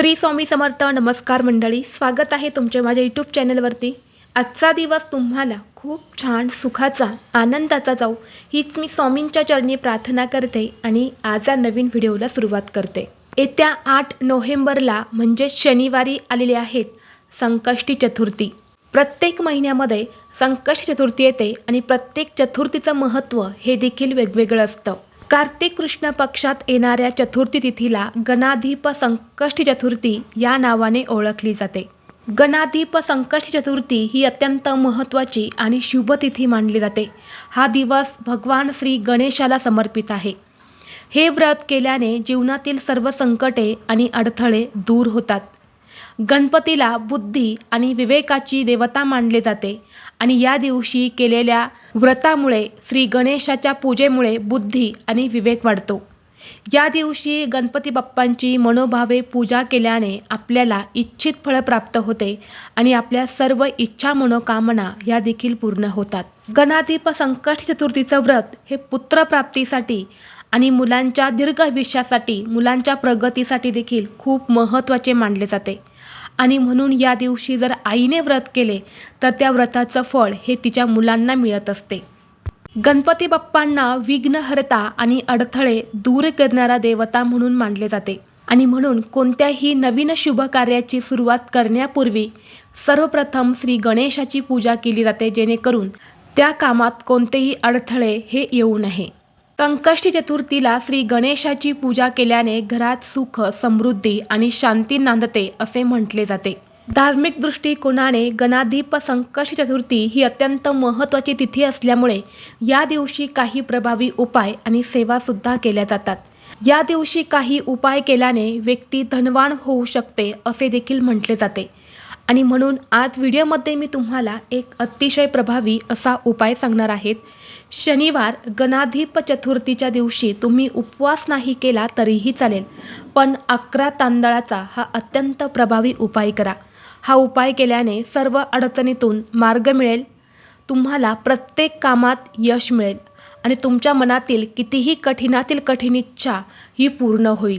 श्री स्वामी समर्थ नमस्कार मंडळी स्वागत आहे तुमचे माझ्या यूट्यूब चॅनलवरती आजचा दिवस तुम्हाला खूप छान सुखाचा आनंदाचा जाऊ हीच मी स्वामींच्या चरणी प्रार्थना करते आणि आज या नवीन व्हिडिओला सुरुवात करते. येत्या आठ नोव्हेंबरला म्हणजे शनिवारी आलेले आहेत संकष्टी चतुर्थी. प्रत्येक महिन्यामध्ये संकष्ट चतुर्थी येते आणि प्रत्येक चतुर्थीचं महत्त्व हे देखील वेगवेगळं असतं. कार्तिक कृष्ण पक्षात येणाऱ्या चतुर्थी तिथीला गणाधीप संकष्टी चतुर्थी या नावाने ओळखली जाते. गणाधीप संकष्टी चतुर्थी ही अत्यंत महत्त्वाची आणि शुभ तिथी मानली जाते. हा दिवस भगवान श्री गणेशाला समर्पित आहे. हे व्रत केल्याने जीवनातील सर्व संकटे आणि अडथळे दूर होतात. गणपतीला बुद्धी आणि विवेकाची देवता मानले जाते. आणि या दिवशी केलेल्या व्रतामुळे श्री गणेशाच्या पूजेमुळे बुद्धी आणि विवेक वाढतो. या दिवशी गणपती बाप्पांची मनोभावे पूजा केल्याने आपल्याला इच्छित फळ प्राप्त होते आणि आपल्या सर्व इच्छा मनोकामना या देखील पूर्ण होतात. गणाधीप संकट चतुर्थीचं व्रत हे पुत्रप्राप्तीसाठी आणि मुलांच्या दीर्घ आयुष्यासाठी मुलांच्या प्रगतीसाठी देखील खूप महत्त्वाचे मानले जाते. आणि म्हणून या दिवशी जर आईने व्रत केले तर त्या व्रताचं फळ हे तिच्या मुलांना मिळत असते. गणपती बाप्पांना विघ्नहर्ता आणि अडथळे दूर करणारा देवता म्हणून मानले जाते. आणि म्हणून कोणत्याही नवीन शुभ कार्याची सुरुवात करण्यापूर्वी सर्वप्रथम श्री गणेशाची पूजा केली जाते जेणेकरून त्या कामात कोणतेही अडथळे हे येऊ नये. संकष्टी चतुर्थीला श्री गणेशाची पूजा केल्याने घरात सुख समृद्धी आणि शांती नांदते असे म्हटले जाते. धार्मिक दृष्टिकोनाने गणाधीप संकष्टी चतुर्थी ही अत्यंत महत्त्वाची तिथी असल्यामुळे या दिवशी काही प्रभावी उपाय आणि सेवासुद्धा केल्या जातात. या दिवशी काही उपाय केल्याने व्यक्ती धनवान होऊ शकते असे देखील म्हटले जाते. आणि म्हणून आज व्हिडिओमध्ये मी तुम्हाला एक अतिशय प्रभावी असा उपाय सांगणार आहेत शनिवार गणाधीप चतुर्थीच्या दिवशी तुम्ही उपवास नाही केला तरीही चालेल पण अकरा तांदळाचा हा अत्यंत प्रभावी उपाय करा. हा उपाय केल्याने सर्व अडचणीतून मार्ग मिळेल तुम्हाला प्रत्येक कामात यश मिळेल आणि तुमच्या मनातील कितीही कठीणातील कठीण इच्छा ही पूर्ण होईल.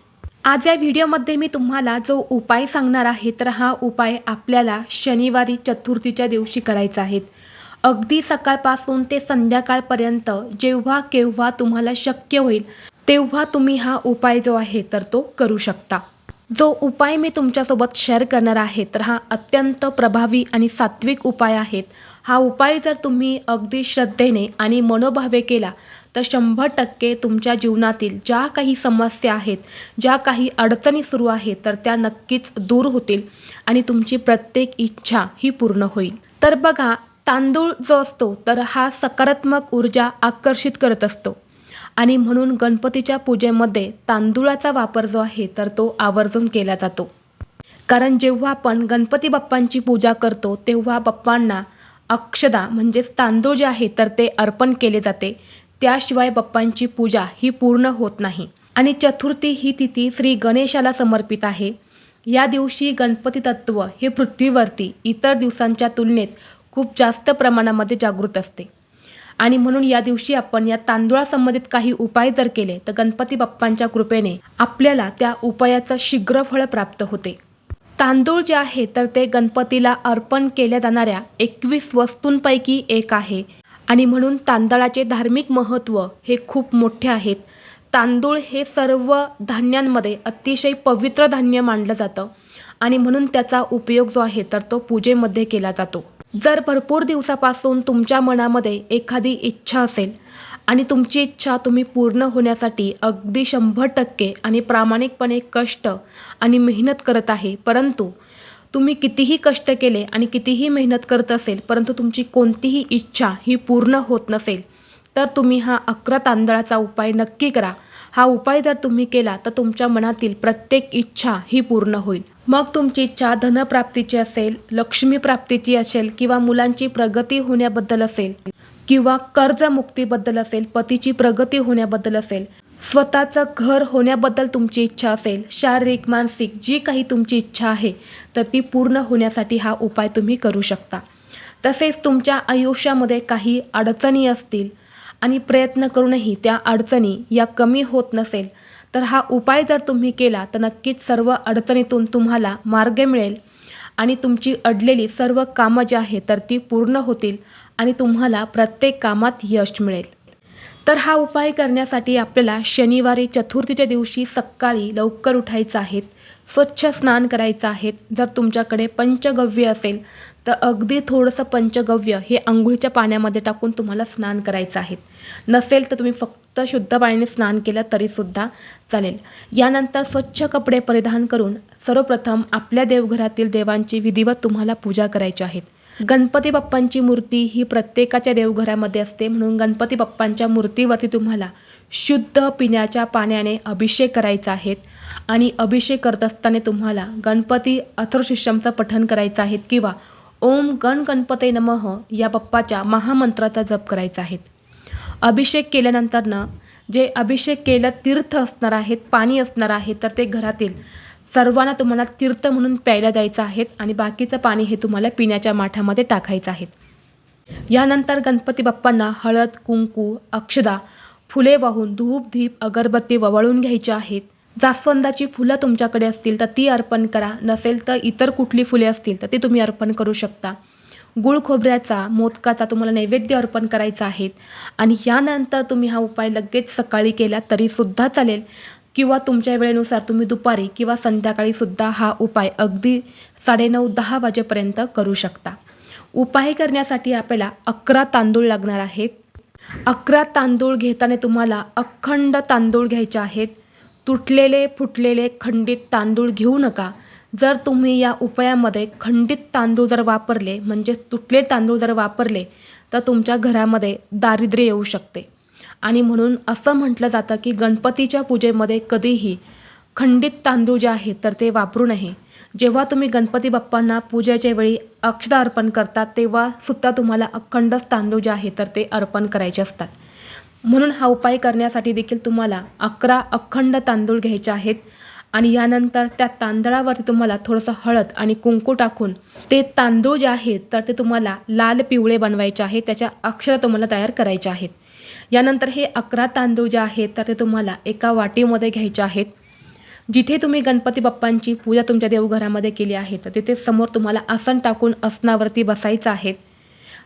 आज या व्हिडिओमध्ये मी तुम्हाला जो उपाय सांगणार आहे तर हा उपाय आपल्याला शनिवारी चतुर्थीच्या दिवशी करायचा आहे. अगदी सकाळपासून ते संध्याकाळपर्यंत जेव्हा केव्हा तुम्हाला शक्य होईल तेव्हा तुम्ही हा उपाय जो आहे तर तो करू शकता. जो उपाय मी तुमच्यासोबत शेअर करणार आहे तर हा अत्यंत प्रभावी आणि सात्विक उपाय आहेत हा उपाय जर तुम्ही अगदी श्रद्धेने आणि मनोभावे केला तर शंभर टक्के तुमच्या जीवनातील ज्या काही समस्या आहेत ज्या काही अडचणी सुरू आहेत तर त्या नक्कीच दूर होतील आणि तुमची प्रत्येक इच्छा ही पूर्ण होईल. तर बघा तांदूळ जो असतो तर हा सकारात्मक ऊर्जा आकर्षित करत असतो. आणि म्हणून गणपतीच्या पूजेमध्ये तांदूळाचा वापर जो आहे तर तो आवर्जून केला जातो. कारण जेव्हा आपण गणपती बाप्पांची पूजा करतो तेव्हा बाप्पांना अक्षदा म्हणजेच तांदूळ जे आहे तर ते अर्पण केले जाते. त्याशिवाय बाप्पांची पूजा ही पूर्ण होत नाही. आणि चतुर्थी ही तिथी श्री गणेशाला समर्पित आहे. या दिवशी गणपती तत्व हे पृथ्वीवरती इतर दिवसांच्या तुलनेत खूप जास्त प्रमाणामध्ये जागृत असते. आणि म्हणून या दिवशी आपण या तांदूळासंबंधित काही उपाय जर केले तर गणपती बाप्पांच्या कृपेने आपल्याला त्या उपायाचं शीघ्र फळ प्राप्त होते. तांदूळ जे आहे तर ते गणपतीला अर्पण केल्या जाणाऱ्या एकवीस वस्तूंपैकी एक आहे. आणि म्हणून तांदळाचे धार्मिक महत्त्व हे खूप मोठे आहेत. तांदूळ हे सर्व धान्यांमध्ये अतिशय पवित्र धान्य मानलं जातं आणि म्हणून त्याचा उपयोग जो आहे तर तो पूजेमध्ये केला जातो. जर भरपूर दिवसापासून तुमच्या मनामध्ये एखादी इच्छा असेल आणि तुमची इच्छा तुम्ही पूर्ण होण्यासाठी अगदी शंभर टक्के आणि प्रामाणिकपणे कष्ट आणि मेहनत करत आहे परंतु तुम्ही कितीही कष्ट केले आणि कितीही मेहनत करत असेल परंतु तुमची कोणतीही इच्छा ही पूर्ण होत नसेल तर तुम्ही हा अकरा तांदळाचा उपाय नक्की करा. हा उपाय जर तुम्ही केला तर तुमच्या मनातील प्रत्येक इच्छा ही पूर्ण होईल. मग तुमची इच्छा धनप्राप्तीची असेल लक्ष्मी प्राप्तीची असेल किंवा मुलांची प्रगती होण्याबद्दल असेल किंवा कर्जमुक्तीबद्दल असेल पतीची प्रगती होण्याबद्दल असेल स्वतःचं घर होण्याबद्दल तुमची इच्छा असेल शारीरिक मानसिक जी काही तुमची इच्छा आहे तर ती पूर्ण होण्यासाठी हा उपाय तुम्ही करू शकता. तसेच तुमच्या आयुष्यामध्ये काही अडचणी असतील आणि प्रयत्न करूनही त्या अडचणी या कमी होत नसेल तर हा उपाय जर तुम्ही केला तर नक्कीच सर्व अडचणीतून तुम्हाला मार्ग मिळेल आणि तुमची अडलेली सर्व कामं जी आहेत तर ती पूर्ण होतील आणि तुम्हाला प्रत्येक कामात यश मिळेल. तर हा उपाय करण्यासाठी आपल्याला शनिवारी चतुर्थीच्या दिवशी सकाळी लवकर उठायचं आहेत स्वच्छ स्नान करायचं आहेत जर तुमच्याकडे पंचगव्य असेल तर अगदी थोडंसं पंचगव्य हे आंघोळीच्या पाण्यामध्ये टाकून तुम्हाला स्नान करायचं आहे. नसेल तर तुम्ही फक्त शुद्ध पाण्याने स्नान केलं तरीसुद्धा चालेल. यानंतर स्वच्छ कपडे परिधान करून सर्वप्रथम आपल्या देवघरातील देवांची विधिवत तुम्हाला पूजा करायची आहेत गणपती बाप्पांची मूर्ती ही प्रत्येकाच्या देवघरामध्ये असते. म्हणून गणपती बाप्पांच्या मूर्तीवरती तुम्हाला शुद्ध पिण्याच्या पाण्याने अभिषेक करायचा आहे. आणि अभिषेक करत असताना तुम्हाला गणपती अथर्शिष्यमचं पठण करायचं आहे किंवा ओम गण गणपते नमः या बाप्पाच्या महामंत्राचा जप करायचा आहे. अभिषेक केल्यानंतरनं जे अभिषेक केलं तीर्थ असणार आहेत पाणी असणार आहे तर ते घरातील सर्वांना तुम्हाला तीर्थ म्हणून प्यायला द्यायचं आहेत आणि बाकीचं पाणी हे तुम्हाला पिण्याच्या माठामध्ये टाकायचं आहे यानंतर गणपती बाप्पांना हळद कुंकू अक्षदा फुले वाहून धूप धीप अगरबत्ती ववळून घ्यायची आहेत. जास्वंदाची फुलं तुमच्याकडे असतील तर ती अर्पण करा. नसेल तर इतर कुठली फुले असतील तर ती तुम्ही अर्पण करू शकता. गुळ खोबऱ्याचा मोदकाचा तुम्हाला नैवेद्य अर्पण करायचा आहे आणि यानंतर तुम्ही हा उपाय लगेच सकाळी केला तरीसुद्धा चालेल. किंवा तुमच्या वेळेनुसार तुम्ही दुपारी किंवा संध्याकाळीसुद्धा हा उपाय अगदी साडेनऊ दहा वाजेपर्यंत करू शकता. उपाय करण्यासाठी आपल्याला अकरा तांदूळ लागणार आहेत. अकरा तांदूळ घेताना तुम्हाला अखंड तांदूळ घ्यायचे आहेत. तुटलेले फुटलेले खंडित तांदूळ घेऊ नका. जर तुम्ही या उपायामध्ये खंडित तांदूळ जर वापरले म्हणजे तुटले तांदूळ जर वापरले तर तुमच्या घरामध्ये दारिद्र्य येऊ शकते. आणि म्हणून असं म्हटलं जातं की गणपतीच्या पूजेमध्ये कधीही खंडित तांदूळ जे आहेत तर ते वापरू नये. जेव्हा तुम्ही गणपती बाप्पांना पूजेच्या वेळी अक्षदा अर्पण करतात तेव्हा सुद्धा तुम्हाला अखंडच तांदूळ जे आहे तर ते अर्पण करायचे असतात. म्हणून हा उपाय करण्यासाठी देखील तुम्हाला अकरा अखंड तांदूळ घ्यायचे आहेत आणि यानंतर त्या तांदळावरती तुम्हाला थोडंसं हळद आणि कुंकू टाकून ते तांदूळ जे आहेत तर ते तुम्हाला लाल पिवळे बनवायचे आहेत त्याच्या अक्षर तुम्हाला तयार करायचे आहेत. यानंतर हे अकरा तांदूळ जे आहेत तर ते तुम्हाला एका वाटीमध्ये घ्यायचे आहेत. जिथे तुम्ही गणपती बाप्पांची पूजा तुमच्या देवघरामध्ये केली आहे तर तिथे समोर तुम्हाला आसन टाकून आसनावरती बसायचं आहे.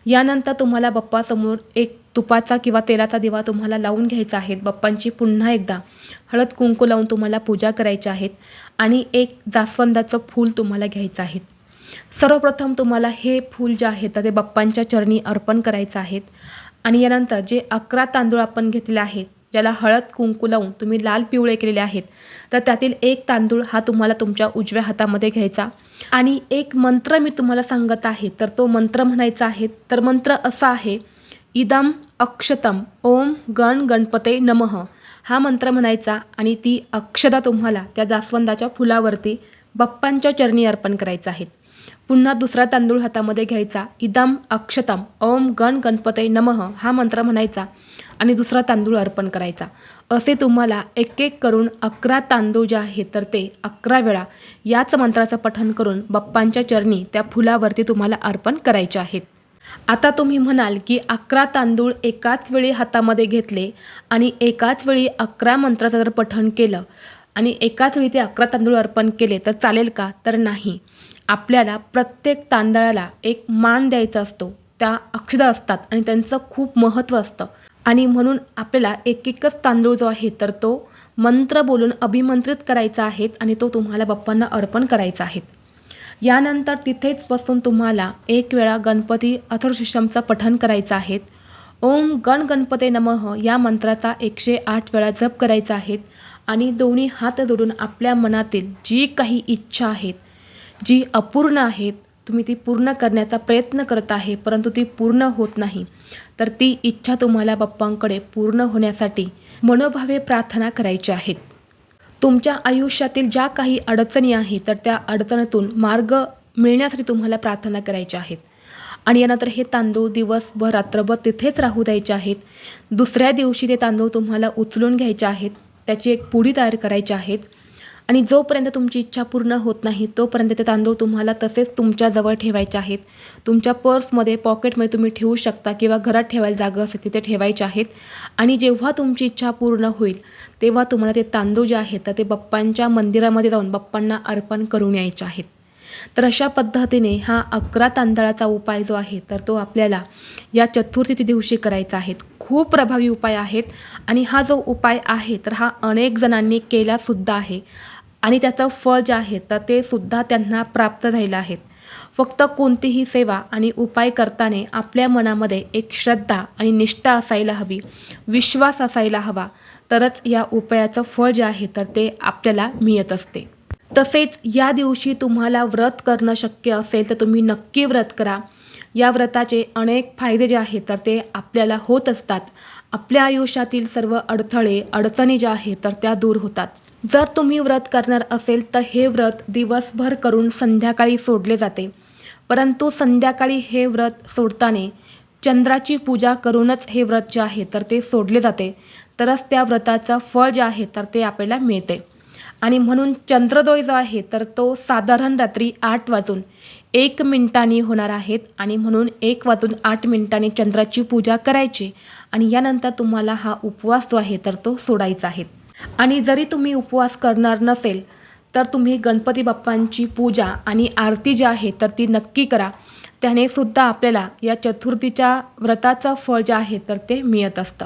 यानंतर तुम्हाला बाप्पासमोर एक तुपाचा किंवा तेलाचा दिवा तुम्हाला लावून घ्यायचा आहे. बाप्पांची पुन्हा एकदा हळद कुंकू लावून तुम्हाला पूजा करायची आहेत आणि एक जास्वंदाचं फूल तुम्हाला घ्यायचं आहे. सर्वप्रथम तुम्हाला हे फूल जे आहे तर ते बाप्पांच्या चरणी अर्पण करायचं आहेत आणि यानंतर जे अकरा तांदूळ आपण घेतले आहेत ज्याला हळद कुंकू लावून तुम्ही लाल पिवळे केलेले आहेत तर त्यातील एक तांदूळ हा तुम्हाला तुमच्या उजव्या हातामध्ये घ्यायचा. आणि एक मंत्र मी तुम्हाला सांगत आहे तर तो मंत्र म्हणायचा आहे तर मंत्र असा आहे इदम अक्षतम ओम गण गणपते नमः. हा मंत्र म्हणायचा आणि ती अक्षता तुम्हाला त्या जास्वंदाच्या फुलावरती बाप्पांच्या चरणी अर्पण करायचं आहेत पुन्हा दुसरा तांदूळ हातामध्ये घ्यायचा. इदम अक्षतम ओम गण गणपते नमः हा मंत्र म्हणायचा आणि दुसरा तांदूळ अर्पण करायचा. असे तुम्हाला एक एक करून अकरा तांदूळ जे आहेत तर ते अकरा वेळा याच मंत्राचं पठण करून बाप्पांच्या चरणी त्या फुलावरती तुम्हाला अर्पण करायचे आहेत. आता तुम्ही म्हणाल की अकरा तांदूळ एकाच वेळी हातामध्ये घेतले आणि एकाच वेळी अकरा मंत्राचं जर पठण केलं आणि एकाच वेळी ते अकरा तांदूळ अर्पण केले तर चालेल का? तर नाही. आपल्याला प्रत्येक तांदळाला एक मान द्यायचा असतो. त्या अक्षदा असतात आणि त्यांचं खूप महत्त्व असतं. आणि म्हणून आपल्याला एक एकच तांदूळ जो आहे तर तो मंत्र बोलून अभिमंत्रित करायचा आहे आणि तो तुम्हाला बाप्पांना अर्पण करायचा आहे. यानंतर तिथेच बसून तुम्हाला एक वेळा गणपती अथर्वशीर्षमचं पठण करायचं आहे. ओम गण गणपते नमः या मंत्राचा एकशे आठ वेळा जप करायचा आहे. आणि दोन्ही हात जोडून आपल्या मनातील जी काही इच्छा आहेत जी अपूर्ण आहेत तुम्ही ती पूर्ण करण्याचा प्रयत्न करत आहे परंतु ती पूर्ण होत नाही तर ती इच्छा तुम्हाला बाप्पांकडे पूर्ण होण्यासाठी मनोभावे प्रार्थना करायची आहेत. तुमच्या आयुष्यातील ज्या काही अडचणी आहेत तर त्या अडचणीतून मार्ग मिळण्यासाठी तुम्हाला प्रार्थना करायच्या आहेत. आणि यानंतर हे तांदूळ दिवसभर रात्रभर तिथेच राहू द्यायचे आहेत. दुसऱ्या दिवशी ते तांदूळ तुम्हाला उचलून घ्यायचे आहेत. त्याची एक पुडी तयार करायची आहेत. आणि जोपर्यंत तुमची इच्छा पूर्ण होत नाही तोपर्यंत ते तांदूळ तुम्हाला तसेच तुमच्याजवळ ठेवायचे आहेत. तुमच्या पर्समध्ये पॉकेटमध्ये तुम्ही ठेवू शकता किंवा घरात ठेवायला जागा असेल तिथे ठेवायचे आहेत. आणि जेव्हा तुमची इच्छा पूर्ण होईल तेव्हा तुम्हाला ते तांदूळ जे आहेत तर ते बाप्पांच्या मंदिरामध्ये जाऊन बाप्पांना अर्पण करून यायचे आहेत. तर अशा पद्धतीने हा अकरा तांदळाचा उपाय जो आहे तर तो आपल्याला या चतुर्थीच्या दिवशी करायचा आहे. खूप प्रभावी उपाय आहेत आणि हा जो उपाय आहे तर हा अनेक जणांनी केलासुद्धा आहे. आणि त्याचं फळ जे आहे तर ते सुद्धा त्यांना प्राप्त झालेलं आहेत फक्त कोणतीही सेवा आणि उपाय करताना आपल्या मनामध्ये एक श्रद्धा आणि निष्ठा असायला हवी विश्वास असायला हवा. तरच या उपायाचं फळ जे आहे तर ते आपल्याला मिळत असते. तसेच या दिवशी तुम्हाला व्रत करणं शक्य असेल तर तुम्ही नक्की व्रत करा. या व्रताचे अनेक फायदे जे आहेत तर ते आपल्याला होत असतात. आपल्या आयुष्यातील सर्व अडथळे अडचणी ज्या आहेत तर त्या दूर होतात. जर तुम्ही व्रत करणार असेल तर हे व्रत दिवसभर करून संध्याकाळी सोडले जाते. परंतु संध्याकाळी हे व्रत सोडताना चंद्राची पूजा करूनच हे व्रत जे आहे तर ते सोडले जाते. तरच त्या व्रताचं फळ जे आहे तर ते आपल्याला मिळते. आणि म्हणून चंद्रोदय जो आहे तर तो साधारण रात्री आठ वाजून एक मिनिटांनी होणार आहेत आणि म्हणून एक वाजून आठ मिनिटांनी चंद्राची पूजा करायची आणि यानंतर तुम्हाला हा उपवास जो आहे तर तो सोडायचा आहे. आणि जरी तुम्ही उपवास करणार नसेल तर तुम्ही गणपती बाप्पांची पूजा आणि आरती जी आहे तर ती नक्की करा. त्याने सुद्धा आपल्याला या चतुर्थीच्या व्रताचं फळ जे आहे तर ते मिळत असतं.